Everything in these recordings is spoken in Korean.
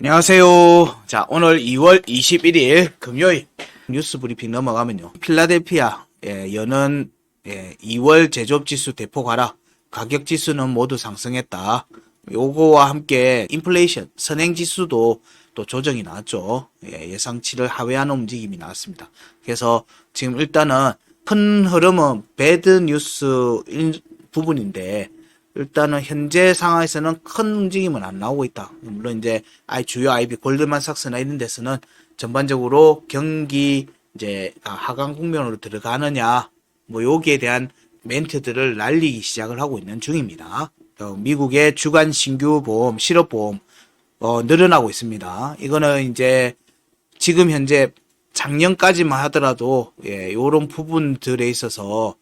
안녕하세요. 자, 오늘 2월 21일 금요일 뉴스 브리핑 넘어가면요. 필라델피아 예, 연은 예, 2월 제조업 지수 대폭 하락, 가격 지수는 모두 상승했다. 요거와 함께 인플레이션, 선행 지수도 또 조정이 나왔죠. 예, 예상치를 하회하는 움직임이 나왔습니다. 그래서 지금 일단은 큰 흐름은 배드 뉴스 일 부분인데 일단은 현재 상황에서는 큰 움직임은 안 나오고 있다. 물론 이제 주요 IB 골드만삭스나 이런 데서는 전반적으로 경기 이제 아, 하강 국면으로 들어가느냐 뭐 여기에 대한 멘트들을 날리기 시작을 하고 있는 중입니다. 어, 미국의 주간 신규 보험, 실업보험 어, 늘어나고 있습니다. 이거는 이제 지금 현재 작년까지만 하더라도 예, 요런 부분들에 있어서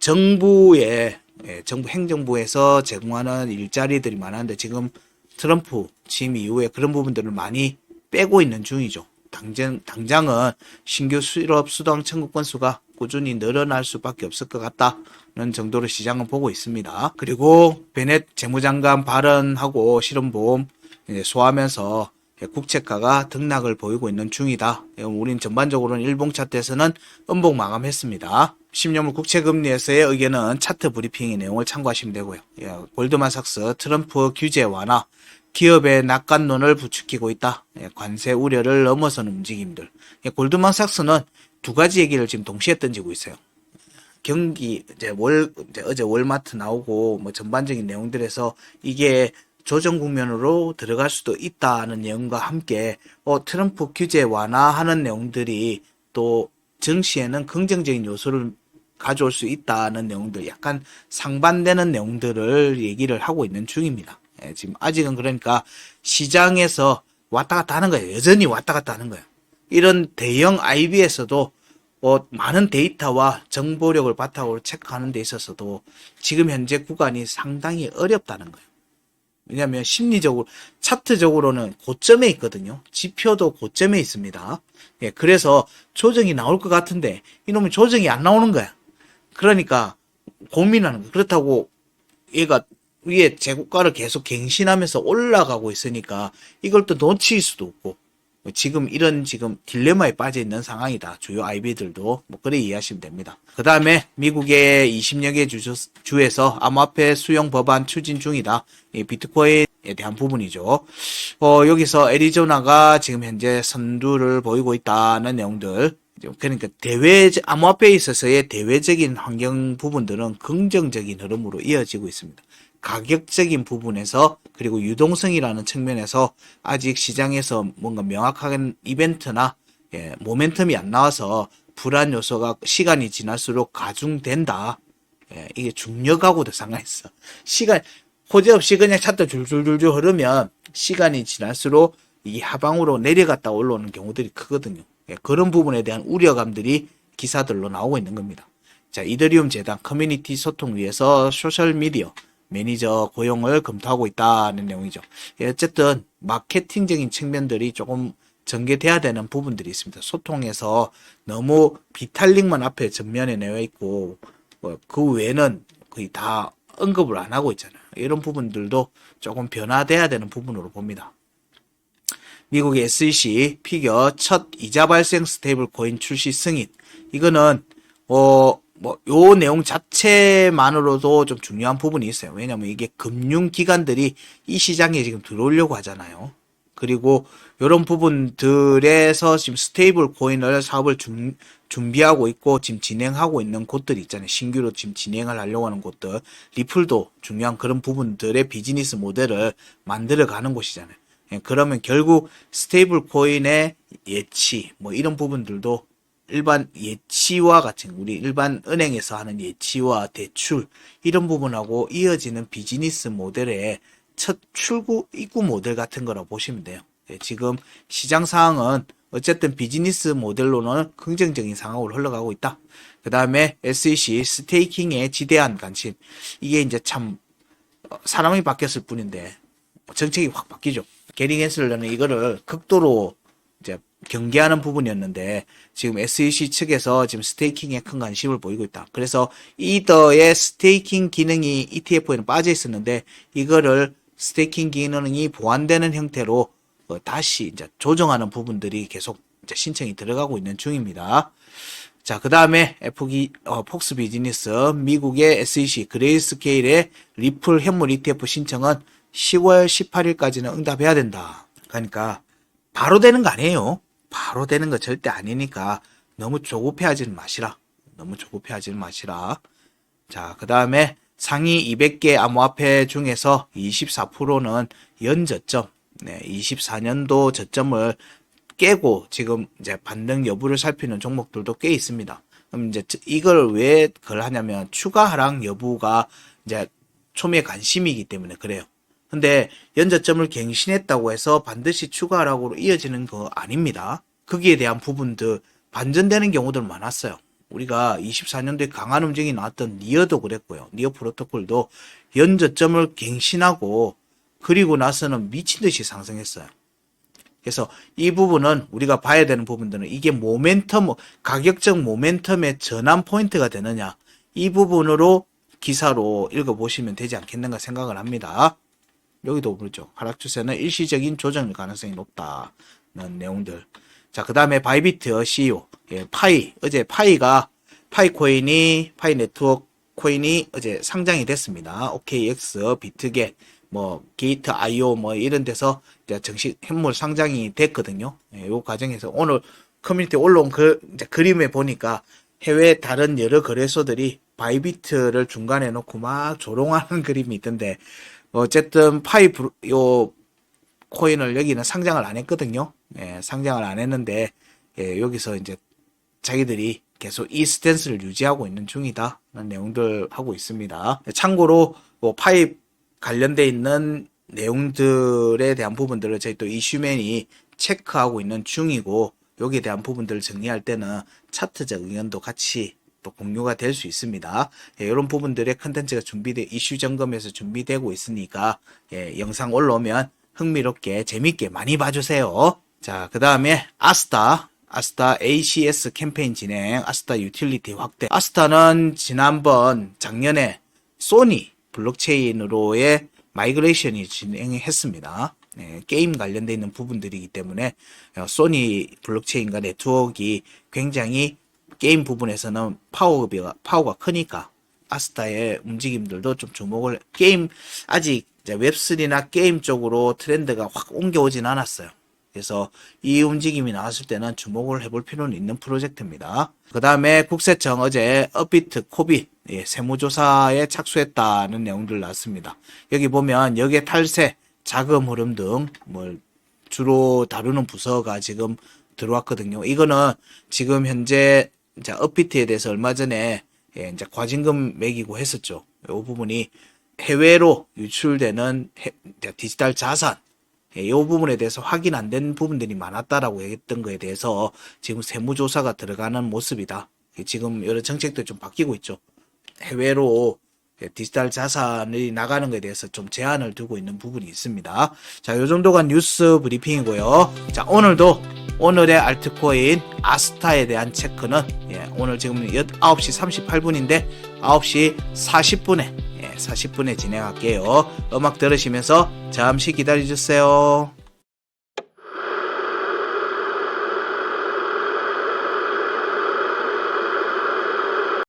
정부의 예, 정부 행정부에서 제공하는 일자리들이 많았는데 지금 트럼프 취임 이후에 그런 부분들을 많이 빼고 있는 중이죠. 당장 당장은 신규 실업 수당 청구 건수가 꾸준히 늘어날 수밖에 없을 것 같다는 정도로 시장은 보고 있습니다. 그리고 베넷 재무장관 발언하고 실업보험 소화하면서 국채가가 등락을 보이고 있는 중이다. 우린 전반적으로는 일봉 차트에서는 음봉 마감했습니다. 10년물 국채금리에서의 의견은 차트 브리핑의 내용을 참고하시면 되고요. 예, 골드만삭스 트럼프 규제 완화, 기업의 낙관론을 부추기고 있다. 예, 관세 우려를 넘어서는 움직임들. 예, 골드만삭스는 두 가지 얘기를 지금 동시에 던지고 있어요. 경기 이제 월 이제 어제 월마트 나오고 뭐 전반적인 내용들에서 이게 조정 국면으로 들어갈 수도 있다는 내용과 함께 어 트럼프 규제 완화하는 내용들이 또 증시에는 긍정적인 요소를 가져올 수 있다는 내용들 약간 상반되는 내용들을 얘기를 하고 있는 중입니다. 예, 지금 아직은 그러니까 시장에서 왔다 갔다 하는 거예요. 여전히 왔다 갔다 하는 거예요. 이런 대형 IB에서도 어, 많은 데이터와 정보력을 바탕으로 체크하는 데 있어서도 지금 현재 구간이 상당히 어렵다는 거예요. 왜냐하면 심리적으로 차트적으로는 고점에 있거든요. 지표도 고점에 있습니다. 예, 그래서 조정이 나올 것 같은데 이놈이 조정이 안 나오는 거야. 그러니까 고민하는 거야. 그렇다고 얘가 위에 제국가를 계속 갱신하면서 올라가고 있으니까 이걸 또 놓칠 수도 없고 지금 이런 지금 딜레마에 빠져 있는 상황이다. 주요 IB들도 뭐 그래 이해하시면 됩니다. 그 다음에 미국의 20여 개 주, 주에서 암호화폐 수용 법안 추진 중이다. 이 비트코인에 대한 부분이죠. 어, 여기서 애리조나가 지금 현재 선두를 보이고 있다는 내용들. 그러니까 대외 암호화폐에 있어서의 대외적인 환경 부분들은 긍정적인 흐름으로 이어지고 있습니다. 가격적인 부분에서 그리고 유동성이라는 측면에서 아직 시장에서 뭔가 명확한 이벤트나 예, 모멘텀이 안 나와서 불안 요소가 시간이 지날수록 가중된다. 예, 이게 중력하고도 상관있어. 시간 호재없이 그냥 차트 줄줄줄줄 흐르면 시간이 지날수록 이 하방으로 내려갔다 올라오는 경우들이 크거든요. 예, 그런 부분에 대한 우려감들이 기사들로 나오고 있는 겁니다. 자, 이더리움 재단 커뮤니티 소통 위해서 소셜 미디어 매니저 고용을 검토하고 있다는 내용이죠. 예, 어쨌든 마케팅적인 측면들이 조금 전개돼야 되는 부분들이 있습니다. 소통에서 너무 비탈릭만 앞에 전면에 내어 있고 뭐그 외에는 거의 다 언급을 안 하고 있잖아요. 이런 부분들도 조금 변화돼야 되는 부분으로 봅니다. 미국의 SEC 피겨 첫 이자 발생 스테이블 코인 출시 승인. 이거는 어 뭐, 요 내용 자체만으로도 좀 중요한 부분이 있어요. 왜냐면 이게 금융기관들이 이 시장에 지금 들어오려고 하잖아요. 그리고 이런 부분들에서 지금 스테이블 코인을 사업을 준, 준비하고 있고 지금 진행하고 있는 곳들이 있잖아요. 신규로 지금 진행을 하려고 하는 곳들. 리플도 중요한 그런 부분들의 비즈니스 모델을 만들어 가는 곳이잖아요. 예, 그러면 결국 스테이블 코인의 예치, 뭐 이런 부분들도 일반 예치와 같은 우리 일반 은행에서 하는 예치와 대출 이런 부분하고 이어지는 비즈니스 모델의 첫 출구 입구 모델 같은 거라고 보시면 돼요. 네, 지금 시장 상황은 어쨌든 비즈니스 모델로는 긍정적인 상황으로 흘러가고 있다. 그 다음에 SEC 스테이킹에 지대한 관심 이게 이제 참 어, 사람이 바뀌었을 뿐인데 정책이 확 바뀌죠. 게리 겐슬러는 이거를 극도로 이제 경계하는 부분이었는데 지금 SEC 측에서 지금 스테이킹에 큰 관심을 보이고 있다. 그래서 이더의 스테이킹 기능이 ETF에는 빠져 있었는데 이거를 스테이킹 기능이 보완되는 형태로 어, 다시 이제 조정하는 부분들이 계속 이제 신청이 들어가고 있는 중입니다. 자, 그 다음에 어, 폭스 비즈니스, 미국의 SEC, 그레이스케일의 리플 현물 ETF 신청은 10월 18일까지는 응답해야 된다. 그러니까, 바로 되는 거 아니에요. 바로 되는 거 절대 아니니까, 너무 조급해하지는 마시라. 너무 조급해하지는 마시라. 자, 그 다음에 상위 200개 암호화폐 중에서 24%는 연저점, 네, 24년도 저점을 깨고 지금 이제 반등 여부를 살피는 종목들도 꽤 있습니다. 그럼 이제 저- 이걸 왜 그걸 하냐면 추가 하락 여부가 이제 초미의 관심이기 때문에 그래요. 근데 연저점을 갱신했다고 해서 반드시 추가 하락으로 이어지는 거 아닙니다. 거기에 대한 부분들 반전되는 경우들 많았어요. 우리가 24년도에 강한 움직임이 나왔던 니어도 그랬고요. 니어 프로토콜도 연저점을 갱신하고 그리고 나서는 미친 듯이 상승했어요. 그래서 이 부분은 우리가 봐야 되는 부분들은 이게 모멘텀, 가격적 모멘텀의 전환 포인트가 되느냐. 이 부분으로 기사로 읽어보시면 되지 않겠는가 생각을 합니다. 여기도 그렇죠. 하락 추세는 일시적인 조정일 가능성이 높다는 내용들. 자, 그 다음에 바이비트 CEO, 예, 파이. 어제 파이가, 파이 코인이, 파이 네트워크 코인이 어제 상장이 됐습니다. OKX, 비트게, 뭐, 게이트 IO 뭐 이런 데서 이제 정식 현물 상장이 됐거든요. 예, 요 과정에서 오늘 커뮤니티에 올라온 그, 그림에 보니까 해외 다른 여러 거래소들이 바이비트를 중간에 놓고 막 조롱하는 그림이 있던데, 어쨌든 파이 브로- 요 코인을 여기는 상장을 안 했거든요. 예, 상장을 안 했는데 예, 여기서 이제 자기들이 계속 이 스탠스를 유지하고 있는 중이다. 라는 내용들 하고 있습니다. 참고로 뭐 파이 관련돼 있는 내용들에 대한 부분들을 저희 또 이슈맨이 체크하고 있는 중이고 여기에 대한 부분들을 정리할 때는 차트적 의견도 같이 또 공유가 될 수 있습니다. 예, 이런 부분들의 컨텐츠가 준비돼 이슈 점검에서 준비되고 있으니까 예, 영상 올라오면 흥미롭게 재밌게 많이 봐주세요. 자, 그 다음에 아스타 아스타 ACS 캠페인 진행, 아스타 유틸리티 확대. 아스타는 지난번 작년에 소니 블록체인으로의 마이그레이션이 진행했습니다. 네, 게임 관련돼 있는 부분들이기 때문에 어, 소니 블록체인과 네트워크가 굉장히 게임 부분에서는 파워가 파워가 크니까 아스타의 움직임들도 좀 주목을 게임 아직 이제 웹3나 게임 쪽으로 트렌드가 확 옮겨오진 않았어요. 그래서 이 움직임이 나왔을 때는 주목을 해볼 필요는 있는 프로젝트입니다. 그 다음에 국세청 어제 업비트 코비 예, 세무조사에 착수했다는 내용들 나왔습니다. 여기 보면 여기에 탈세, 자금 흐름 등 뭘 주로 다루는 부서가 지금 들어왔거든요. 이거는 지금 현재 이제 업비트에 대해서 얼마 전에 예, 이제 과징금 매기고 했었죠. 이 부분이 해외로 유출되는 해- 디지털 자산 이 부분에 대해서 확인 안 된 부분들이 많았다라고 했던 거에 대해서 지금 세무조사가 들어가는 모습이다. 지금 여러 정책도 좀 바뀌고 있죠. 해외로 디지털 자산이 나가는 것에 대해서 좀 제한을 두고 있는 부분이 있습니다. 자, 요 정도가 뉴스 브리핑이고요. 자, 오늘도 오늘의 알트코인 아스타에 대한 체크는 예, 오늘 지금 9시 38분인데 9시 40분에 예, 40분에 진행할게요. 음악 들으시면서 잠시 기다려 주세요.